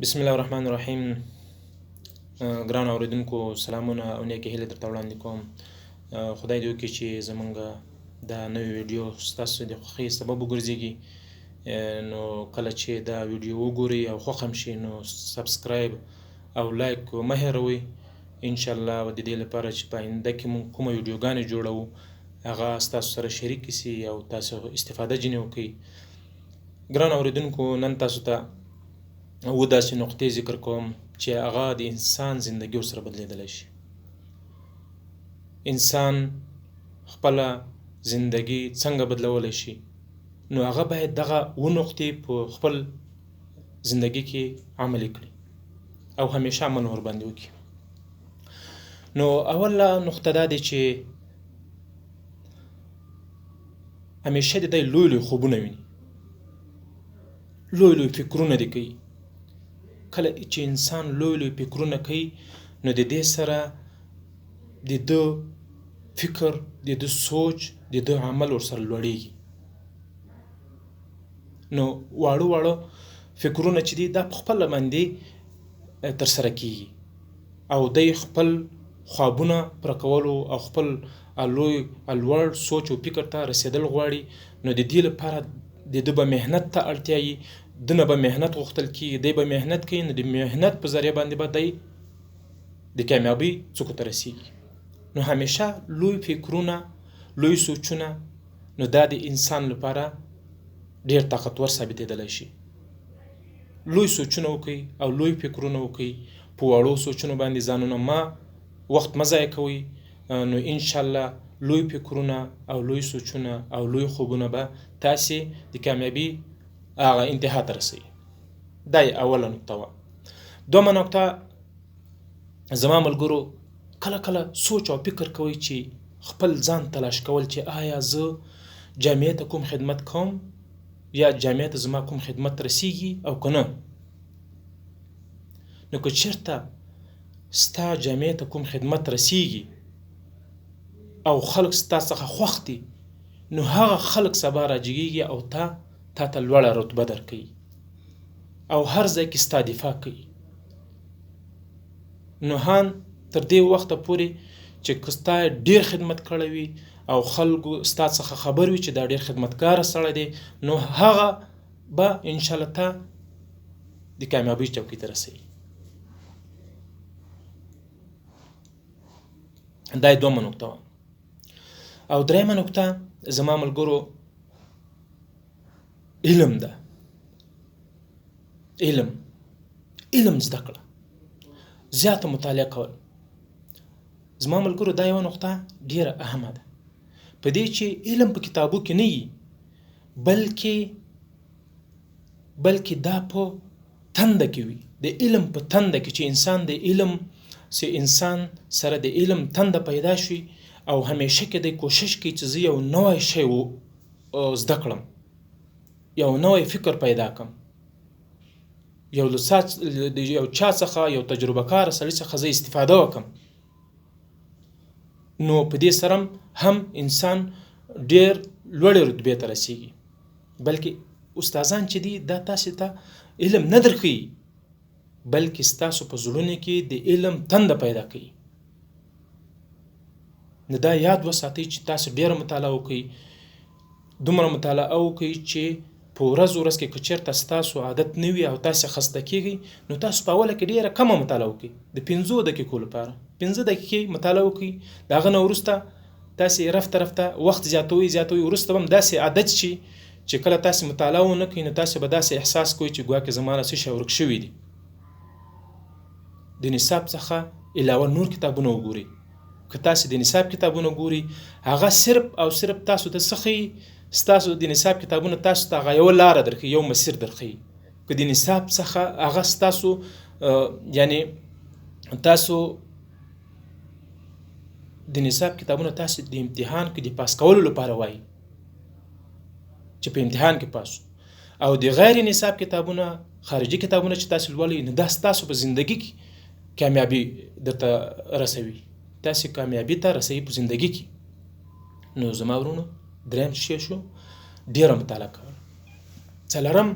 بسم الله الرحمن الرحیم ګران اوریدونکو سلامونه. او نیکه هیله درته وړاندې کوم. خدای دې وکړي چې زمونږ دا نوې ویډیو ستاسو د خوښۍ سبب وګرځېږي نو کله چې دا ویډیو وګورئ او خوښ هم شي نو سبسکرایب او لایک مه هېروئ. ان شاء الله د دې لپاره چې په آینده کې مونږ کومه ویډیوګانې جوړوو هغه ستاسو سره شریک سي او تاسو استفاده ځینې وکړئ. ګران اوریدونکو نن تاسو ته و داسې نقطې ذکر کوم چې هغه د انسان زندگی سره بدلیدلی شي. انسان خپل زندگی څنګه بدلولی شي؟ نو هغه باید دغه و نقطې په خپل زندگی کې عملي کړي او همیشه عمل ور باندې وکړي. نو اوله نقطه دا دی چې همیشه د لوی لوی خوبونه ویني. لوی لوی فکرونه دي کوي کله چې انسان لوی لوی فکرونه کوي نو د دې سره د ده فکر د ده سوچ د ده عمل ورسره لوړیږي نو واړه واړه فکرونه چې دي دا په خپله باندې ترسره کیږي او دی خپل خوابونه پوره کولو او خپل لوی لوړ سوچ او فکر ته رسیدل غواړي نو د دې لپاره د ده به محنت ته اړتیا دنه به محنت غوښتل کیږي. دی به محنت کوي نو د محنت په ذریعه باندې به دی د کامیابی څوکو ته رسیږي. نو همیشه لوی فکرونه لوی سوچونه نو دا د انسان لپاره ډیر طاقتور ثابتېدلی شي. لوی سوچونه وکړي او لوی فکرونه وکړي په وړو سوچونو باندې ځانونه ما وخت ضایع کوئ. نو ان شاء الله لوی فکرونه او لوی سوچونه او لوی خوبونه به تاسې د کامیابی هغه انتها ته رسوي دا اوله نقطه وه دومه نقطه زما ملګرو کله کله سوچ او فکر کوي چې خپل ځان تلاش کول چې آیا زه جامعې ته کوم خدمت کوم یا جامعې ته زما کوم خدمت رسیږي او که نه؟ نو که چېرته ستا جامعې ته کوم خدمت رسیږي او خلک ستا څخه خوښ دي نو هغه خلک سبا راجګیږي او تا تا ته لوړه رتبه درکوي. او هر ځای کې ستا دفاع کوي. نو هان تر دې وخته پورې چې کستا ډیر خدمت کړی وي او خلکو ستا څخه خبر وي چې دا ډیر خدمتکار سړی دی نو هغه به ان شاء الله ته د کامیابی چوکۍ ته رسوي. دا دومره نقطه او درېمه نقطه زما ملګرو علم ده علم علم زده کړه زیاته مطالعه کول زما ملګرو دا یو نقطه ډیره اهمه ده په دې چې علم په کتابو کې نه وي بلکې بلکې دا په تنده کې وي د علم په تنده کې چې انسان د علم سه انسان سره د علم تنده پیدا شي او همیشه کې د کوشش کوي چې یو نوی شی زده کړم یو نوې فکر پیدا کم. یو لسات یو چا څخه یو تجربه کار سړي څخه زه استفاده وکم. نو په دې سره هم انسان ډیر لوړې رتبې ته رسیږي. بلکې استادان چې دي دا تاسو ته علم نه درخي بلکې ستاسو په زړونو کې د علم تند پیدا کوي. نو دا یاد وساتئ چې تاسو ډیره مطالعه وکړئ. دومره مطالعه وکړئ چې په ورځ ورځ کې کچیرته ستاسو عادت نه وي او تاسو خسته کیږئ نو تاسو په اوله کې ډیره کمه مطالعه وکړئ. د 15 دقیقو لپاره. 15 دقیقې مطالعه وکړئ. داغه نو ورسته تاسو رفته رفته وخت زیاتوي زیاتوي ورسته هم داسې عادت شي چې کله تاسو مطالعه ونه کړئ نو تاسو به داسې احساس کوئ چې ګواکې زمانه څه شورک شوی دي. د نصاب څخه علاوه نور کتابونه وګورئ. که تاسو د نصاب کتابونه ګوري هغه صرف او صرف تاسو ته سخی ستاسو د نصاب کتابونه تاسو ته غو لار درخي یو مسیر درخي که د نصاب څخه هغه تاسو یعنی تاسو د نصاب کتابونه تاسو د امتحان کې د پاس کولو لپاره وای چې په امتحان کې پاس او د غیر نصاب کتابونه خارجي کتابونه چې تاسو لولئ نه دا تاسو په ژوندۍ کې کامیابی درته رسوي. تاسو کامیابی ته رسوي په ژوندۍ کې. نو زما ورونو دریم شی شو؟ ډیره مطالعه کول څلرم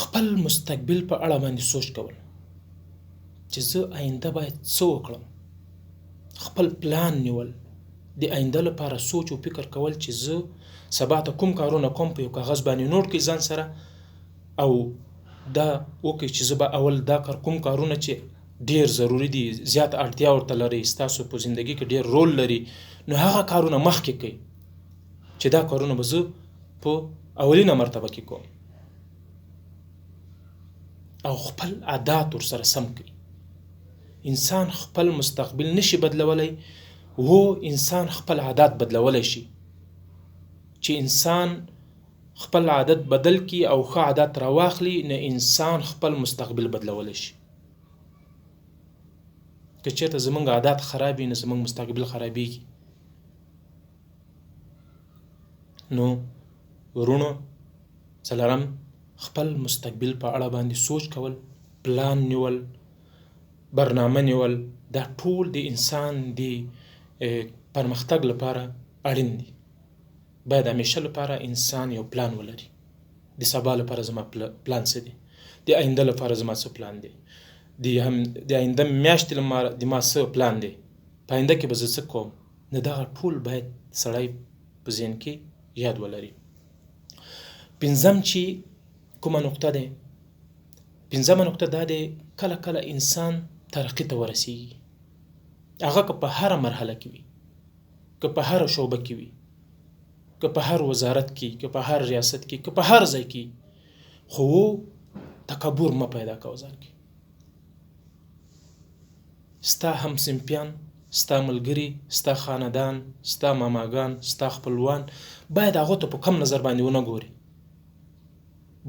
خپل مستقبل په اړه باندې سوچ کول. چې زه آینده باید څه وکړم؟ خپل پلان نیول. د آینده لپاره سوچ او فکر کول چې زه سبا ته کوم کارونه کوم په یو کاغذ باندې نوٹ کړئ ځان سره او دا وکړئ چې زه به اول دا کار کوم کارونه چې ډیر ضروری دي زیات اړتیا ورته لري. ستاسو په ژوندۍ کې ډیر رول لري. نو هغه کارونه مخکې کوي چې دا کارونه به زه په اولینه مرتبه کې کوم. او خپل عادت ور سره سم کړي انسان خپل مستقبل نشي بدلولای وو انسان خپل عادت بدلولای شي. چې انسان خپل عادت بدل کی او ښه عادت راواخلي نه انسان خپل مستقبل بدلولای شي که چېرته زمونږ عادت خرابې نه زمونږ مستقبل خرابېږي. نو ورونو څلرم خپل مستقبل په اړه باندې سوچ کول پلان نیول برنامه نیول دا ټول د انسان د پرمختګ لپاره اړین دي. باید همیشه لپاره انسان یو پلان ولري. د سبا لپاره زما پلان څه دی؟ د آینده لپاره زما څه پلان دی د هم د آینده میاشتې لپاره د ما څه پلان دی. په آینده کې به زه څه کوم؟ نو دغه ټول باید سړی په ذهن کې یاد ولري. پنځم چې کومه نقطه ده پنځمه نقطه دا ده کله کله انسان ترقی ته ورسیږي. هغه که په هر مرحله کې وي که په هر شوبه کې وي که په هر وزارت کې که په هر ریاست کې که په هر ځای کې خو تکبر ما پیدا کوه ځان کې ستا هم سمپیان ستا ملګری ستا خاندان ستا ماماګان ستا خپلوان باید هغه ته په کم نظر باندې ونه ګوري.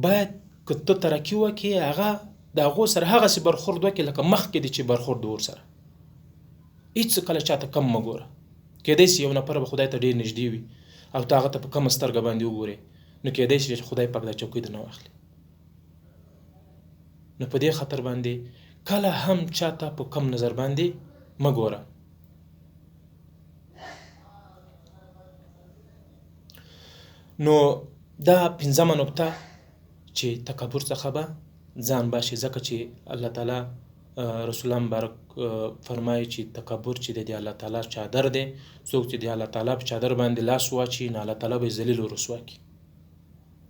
باید که ته ترقی وکړي هغه د هغو سره هغه سي برخورد وکړي لکه مخکې دي چې برخورد ور سره. هیڅ کله چاته کم مګوره کېدای شي یو نفر به خدای ته ډیر نږدې وي او ته هغه ته په کم سترګه باندې وګوري نو کېدای شي چې خدای پاک د چوکۍ د نه واخلي. نو په دې خطر باندې کله هم چاته په کم نظر باندې مګوره نو دا پنځمه نقطه چې تکبر څخه به ځان باشي ځکه چې الله تعالی رسول مبارک فرمایي چې تکبر چې د الله تعالی چادر دی. څوک چې د الله تعالی په چادر باندې لاس واچي نه الله تعالی به ذلیل او رسوا کی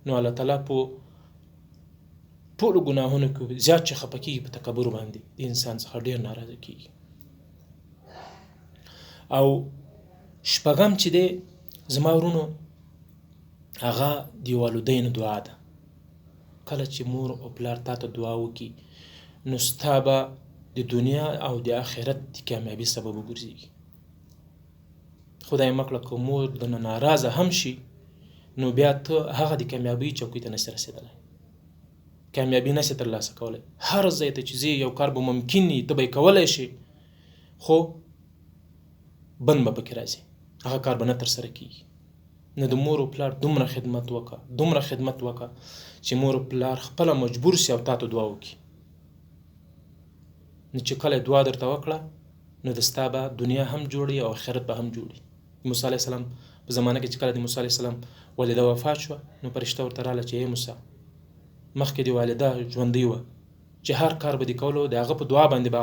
نو الله تعالی په ټول ګناهونو کې زیات چې خپکیږي په تکبر باندې د انسان څخه ډیر ناراضه کیږي او شپږم چې دی زما ورونو هغه دی والدین دعا ده. کله چې مور او پلار تا ته دعا وکي نو ستابه د دنیا او د آخرت د کامیابی سبب وګرځي خدای مکړه که مور د ناراضه هم شي نو بیا ته هغه د کامیابی چوکۍ ته نشي رسیدلی کامیابی نشي ترلاسه کولی هر ځای ته چې زی یو کار به ممکن وي ته به کولای شي خو بند به پکې راځي. هغه کار به نه ترسره کیږي نه د مور او پلار دومره خدمت وکړه دومره خدمت وکړه چې مور او پلار خپل مجبور شي او تاسو دعا وکړي نو چې کله دعا درته وکړه نو د ستابه دنیا هم جوړي او آخرت به هم جوړي موسی عليه السلام په زمانه کې چې کله د موسی عليه السلام والده وفات شو نو پرشته ورته رااله چې موسی مخکې دی والده ژوندۍ و چې هر کار به دی کولو د هغه په دعا باندې به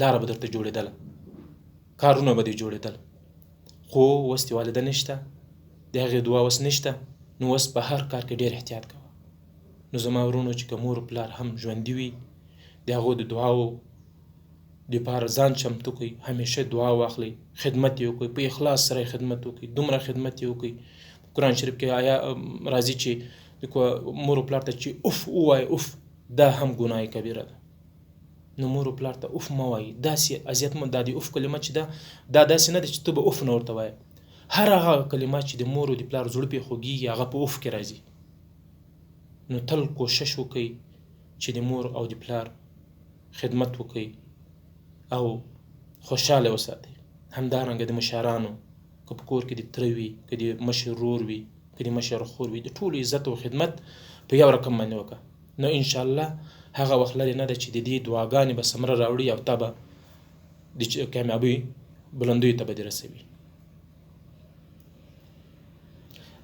لار به درته جوړېدل کارونه به دی جوړېدل. خو وس دی والده نشته د هغې دعا وس نشته نو وس په هر کار کې ډېر احتیاط کوه. نو زما ورونو چې که مور پلار هم ژوندي وي د هغو د دعاو دپاره ځان چمتو کړئ همیشه دعا واخلئ خدمت یې وکړئ په اخلاص سره خدمت وکړئ دومره خدمت یې وکړئ. قرآن شریف کې آیا راځي چې مور پلار ته چې اوف ووایي اوف دا هم ګناه کبیره ده نو مور پلار ته اوف مه وایي داسې اذیت مه دا د اوف کلمه چې ده دا داسې نه ده چې ته به اوف نه ورته وایې هر هغه کلمات چې د مور او د پلار زړه پې خوږیږي هغه په اوف کې راځي نو تل کوشش وکړئ چې د مور او د پلار خدمت وکړئ او خوشاله وساتئ همدارنګه د مشرانو که په کور کې د تره وي که د مشر ورور وي د مشر خور وي د ټولو عزت او خدمت په یو رقم باندې وکړه. نو ان شاء الله هغه وخت لري نه ده چې د دې دعاګانې به ثمره راوړي او تا به د کامیابۍ بلندیو ته به دې رسوي.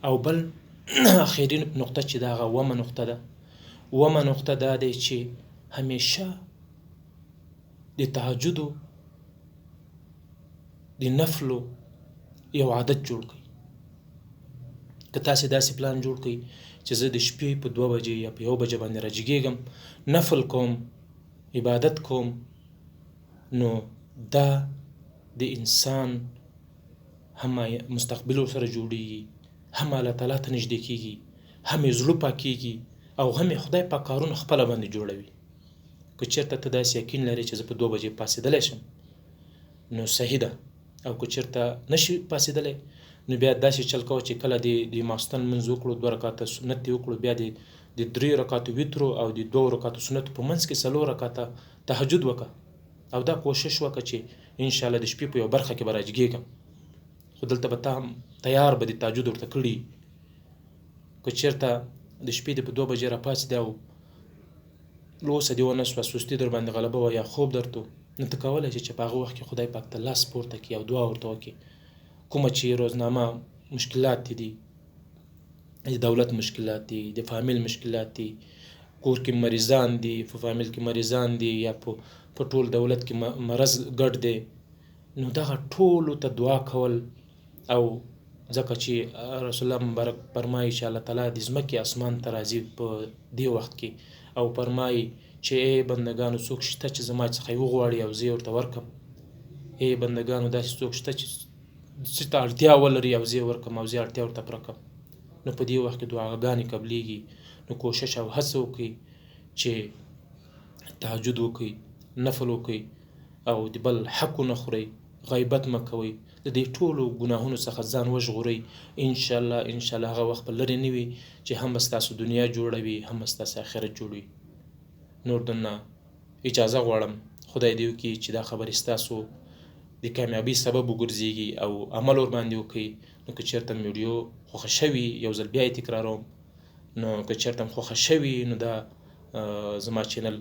او بل اخیری نقطه چې دا هغه ومه نقطه ده. اومه نقطه دا دی چې همیشه د تهجدو د نفلو یو عادت جوړ کړئ که تاسې داسې پلان جوړ کړئ چې زه د شپې په دوه بجې یا په یو بجې باندې راجګېږم نفل کوم عبادت کوم نو دا د انسان هم مستقبل سره جوړیږي هم الله تعالی ته نږدې کیږي هم زړه پاکیږي او هم خدای پاک کارونه خپل باندې جوړوي. که چیرته ته داسې یقین لري چې زه په دوه بجې پاسېدلی شم نو صحیح ده. او که چیرته نشي پاسېدلی نو بیا داسې چل کوه چې کله د ماستن منځ وکړو دوه رکعاته سنت وکړو بیا د د درې رکعاتو ویترو او د دوه رکعاتو سنت په منځ کې څلور رکعاته تهجد وکړه او دا کوشش وکړه چې ان شاء الله د شپې په یو برخه کې به راجګېږم. خو دلته به ته هم تیار به د تهجد ورته کړي. که چیرته د شپې د په دوه بجې راپاڅېدې او لوسه دې ونه سوه سستي در باندې غلبه وه یا خوب درته نو ته کولی شې چې په هغه وخت کې خدای پاک ته لاس پورته کړي او دعا ورته وکړي کومه چې روزنامه مشکلات دي د دولت مشکلات دي د فامیل مشکلات دي کور کې مریضان دي په فامیل کې مریضان دي یا په ټول دولت کې مرض ګډ دی. نو دغه ټولو ته دعا کول او ځکه چې رسول الله مبارک فرمایي چې الله تعالی د ځمکې اسمان ته راځي په دې وخت کې او فرمایي چې بندگانو څوک شته چې زما څخه وغواړي او زه ورته ورکم. ای بندگانو داسې څوک شته چې چې ته اړتیا ولري او زه ورکم او زه اړتیا ورته پوره کړم نو په دې وخت کې دعاګانې قبلیږي نو کوشش او هڅه وکړئ چې تهجد وکړئ نفل وکړئ او د بل حق نه خورئ غیبت مه کوئ. د دې ټولو ګناهونو څخه ځان وژغورئ. ان شاء الله ان شاء الله هغه وخت لري نه وي چې هم ستاسو دنیا جوړوي هم ستاسو آخرت جوړوي. نور دنه اجازه غواړم خدای دې وکړي چې دا خبرې ستاسو د کامیابی سبب وګرځيږي او عمل ور باندې وکړي. نو که چیرته ویډیو خوښ شوي یو ځل بیا تکراروم نو که چیرته خوښ شوي نو دا زما چینل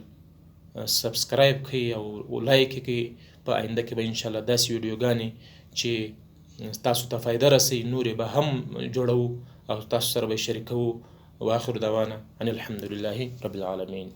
سبسکرایب کړئ او لایک کړئ. په آینده کې به ان شاء الله داسې ویډیوګانې چې تاسو ته فائدہ رسي نورې به هم جوړو او تاسو سره به شریکو واخر دعوانا ان الحمد لله رب العالمين